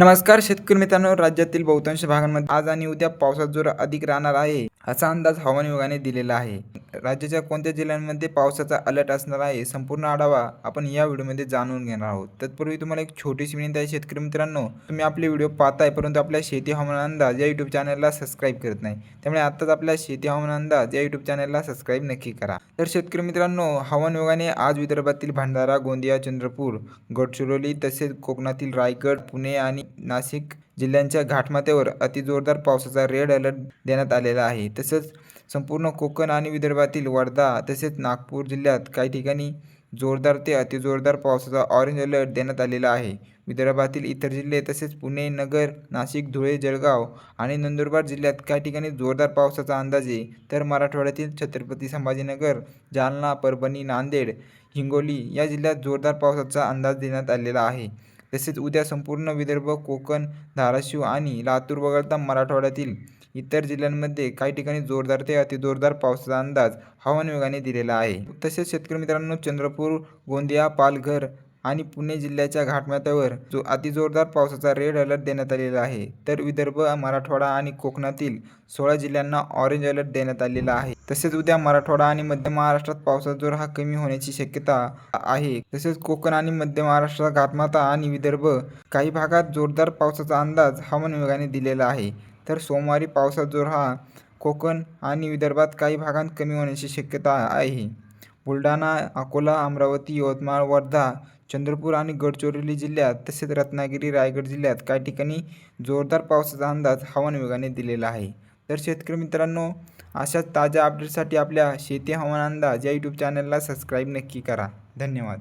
नमस्कार शेतकरी मित्रांनो राज्यातील बहुतांश भागांमध्ये आज आणि उद्या पावसाचा जोर अधिक राहणार आहे. असा अंदाज हवामान विभागाने दिलेला आहे. राज्याच्या कोणत्या जिल्ह्यांमध्ये पावसाचा अलर्ट असणार आहे संपूर्ण आढावा आपण या व्हिडिओमध्ये जाणून घेणार आहोत. तत्पूर्वी तुम्हाला एक छोटीशी विनंती आहे शेतकरी मित्रांनो तुम्ही आपले व्हिडिओ पाहताय परंतु आपल्या शेती हवामान अंदाज या यूट्यूब चॅनलला सबस्क्राईब करत नाही. त्यामुळे आत्ताच आपल्या शेती हवामान अंदाज या यूट्यूब चॅनलला सबस्क्राईब नक्की करा. तर शेतकरी मित्रांनो हवामान विभागाने आज विदर्भातील भंडारा गोंदिया चंद्रपूर गडचिरोली तसेच कोकणातील रायगड पुणे आणि नाशिक जिल्ह्यांच्या घाटमाथ्यावर अतिजोरदार पावसाचा रेड अलर्ट देण्यात आलेला आहे. तसंच संपूर्ण कोकण आणि विदर्भातील वर्धा तसेच नागपूर जिल्ह्यात काही ठिकाणी जोरदार ते अतिजोरदार पावसाचा ऑरेंज अलर्ट देण्यात आलेला आहे. विदर्भातील इतर जिल्हे तसेच पुणे नगर नाशिक धुळे जळगाव आणि नंदुरबार जिल्ह्यात काही ठिकाणी जोरदार पावसाचा अंदाज आहे. तर मराठवाड्यातील छत्रपती संभाजीनगर जालना परभणी नांदेड हिंगोली या जिल्ह्यात जोरदार पावसाचा अंदाज देण्यात आलेला आहे. तसेच उद्या संपूर्ण विदर्भ कोकण धाराशिव आणि लातूर वगळता मराठवाड्यातील इतर जिल्ह्यांमध्ये काही ठिकाणी जोरदार ते अतिजोरदार पावसाचा अंदाज हवामान विभागाने दिलेला आहे. तसेच शेतकरी मित्रांनो चंद्रपूर गोंदिया पालघर आणि पुणे जिल्ह्याच्या घाटमाथ्यावर जो अतिजोरदार पावसाचा रेड अलर्ट देण्यात आलेला आहे तर विदर्भ मराठवाडा आणि कोकणातील सोळा जिल्ह्यांना ऑरेंज अलर्ट देण्यात आलेला आहे. तसेच उद्या मराठवाडा आणि मध्य महाराष्ट्रात पावसाचा जोर हा कमी होण्याची शक्यता आहे. तसेच कोकण आणि मध्य महाराष्ट्रात घाटमाथा आणि विदर्भ काही भागात जोरदार पावसाचा अंदाज हवामान विभागाने दिलेला आहे. तर सोमवारी पावसाचा जोर हा कोकण आणि विदर्भात काही भागात कमी होण्याची शक्यता आहे. बुलढाणा अकोला अमरावती यवतमाळ वर्धा चंद्रपूर आणि गडचिरोली जिल्ह्यात तसेच रत्नागिरी रायगड जिल्ह्यात काही ठिकाणी जोरदार पावसाचा अंदाज हवामान विभागाने दिलेला आहे. तर शेतकरी मित्रांनो अशाच ताज्या अपडेटसाठी आपल्या शेती हवामान अंदाज या यूट्यूब चॅनलला सबस्क्राईब नक्की करा. धन्यवाद.